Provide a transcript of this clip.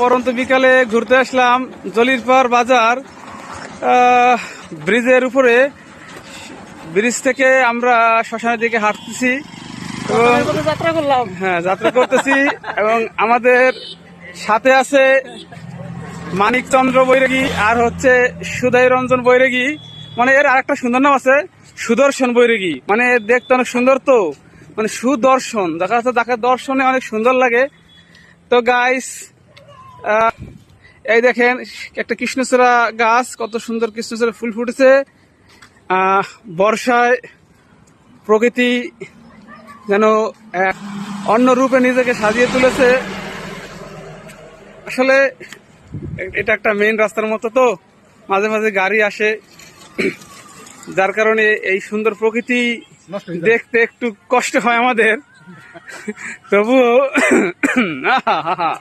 পরন্ত বিকালে ঘুরতে আসলাম জলিরপার বাজার। ব্রিজের উপরে ব্রিজ থেকে আমরা শ্মশানের দিকে হাঁটতেছি এবং যাত্রা করলাম। হ্যাঁ যাত্রা করতেছি এবং আমাদের সাথে আছে মানিক চন্দ্র বৈরাগী আর হচ্ছে সুদয় রঞ্জন বৈরাগী। মানে এর আরেকটা সুন্দর নাম আছে সুদর্শন বৈরাগী। মানে দেখতে অনেক সুন্দর তো মানে সুদর্শন। দেখা যাচ্ছে তাকে দর্শনে অনেক সুন্দর লাগে। তো গাইস এই দেখেন একটা কৃষ্ণচূড়া গাছ কত সুন্দর কৃষ্ণচূড়া ফুল ফুটেছে। আহ, বর্ষায় প্রকৃতি যেন অন্য রূপে নিজেকে সাজিয়ে তুলেছে। আসলে এটা একটা মেইন রাস্তার মতো তো মাঝে মাঝে গাড়ি আসে। যার কারণে এই সুন্দর প্রকৃতি দেখতে একটু কষ্ট হয় আমাদের। তবুও আহা, হা, হা।